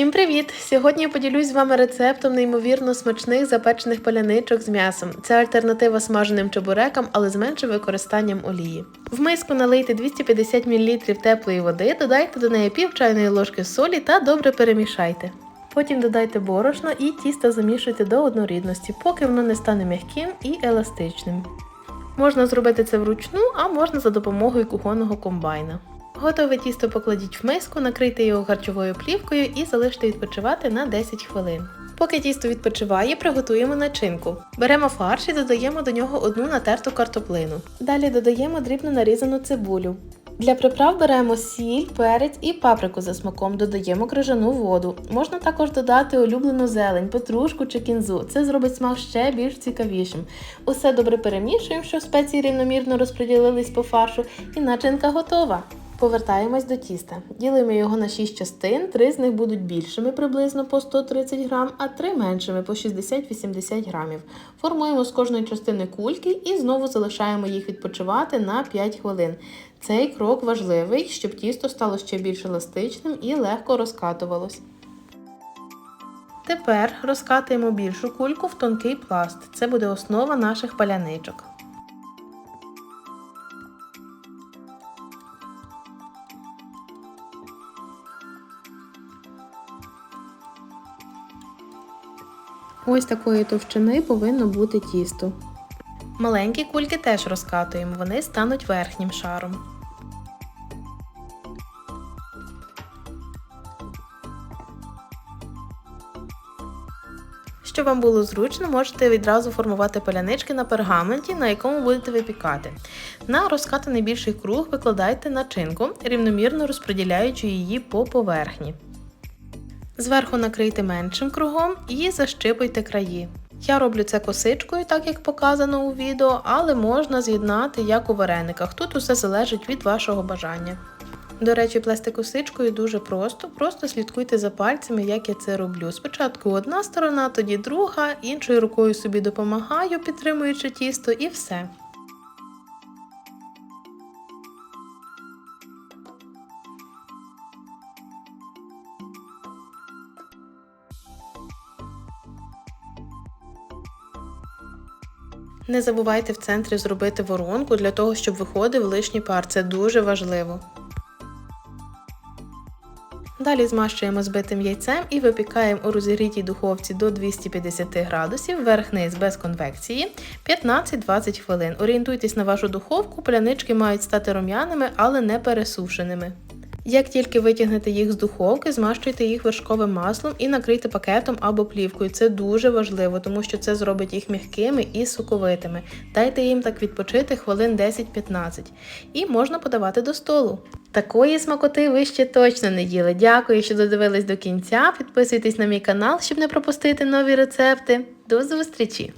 Всім привіт! Сьогодні я поділюсь з вами рецептом неймовірно смачних запечених паляничок з м'ясом. Це альтернатива смаженим чебурекам, але з меншим використанням олії. В миску налийте 250 мл теплої води, додайте до неї пів чайної ложки солі та добре перемішайте. Потім додайте борошно і тісто замішуйте до однорідності, поки воно не стане м'яким і еластичним. Можна зробити це вручну, а можна за допомогою кухонного комбайна. Готове тісто покладіть в миску, накрийте його харчовою плівкою і залиште відпочивати на 10 хвилин. Поки тісто відпочиває, приготуємо начинку. Беремо фарш і додаємо до нього одну натерту картоплину. Далі додаємо дрібно нарізану цибулю. Для приправ беремо сіль, перець і паприку за смаком, додаємо крижану воду. Можна також додати улюблену зелень, петрушку чи кінзу. Це зробить смак ще більш цікавішим. Усе добре перемішуємо, щоб спеції рівномірно розподілились по фаршу, і начинка готова. Повертаємось до тіста. Ділимо його на 6 частин, 3 з них будуть більшими приблизно по 130 грам, а 3 меншими по 60-80 грамів. Формуємо з кожної частини кульки і знову залишаємо їх відпочивати на 5 хвилин. Цей крок важливий, щоб тісто стало ще більш еластичним і легко розкатувалось. Тепер розкатуємо більшу кульку в тонкий пласт. Це буде основа наших паляничок. Ось такої товщини повинно бути тісто. Маленькі кульки теж розкатуємо, вони стануть верхнім шаром. Щоб вам було зручно, можете відразу формувати палянички на пергаменті, на якому будете випікати. На розкатаний більший круг викладайте начинку, рівномірно розподіляючи її по поверхні. Зверху накрийте меншим кругом і защипуйте краї. Я роблю це косичкою, так як показано у відео, але можна з'єднати як у варениках. Тут усе залежить від вашого бажання. До речі, плести косичкою дуже просто, просто слідкуйте за пальцями, як я це роблю. Спочатку одна сторона, тоді друга, іншою рукою собі допомагаю, підтримуючи тісто, і все. Не забувайте в центрі зробити воронку для того, щоб виходив лишній пар. Це дуже важливо. Далі змащуємо збитим яйцем і випікаємо у розігрітій духовці до 250 градусів, верх-низ без конвекції 15-20 хвилин. Орієнтуйтесь на вашу духовку, палянички мають стати рум'яними, але не пересушеними. Як тільки витягнете їх з духовки, змащуйте їх вершковим маслом і накрийте пакетом або плівкою. Це дуже важливо, тому що це зробить їх м'якими і соковитими. Дайте їм так відпочити хвилин 10-15 і можна подавати до столу. Такої смакоти ви ще точно не їли. Дякую, що додивились до кінця. Підписуйтесь на мій канал, щоб не пропустити нові рецепти. До зустрічі!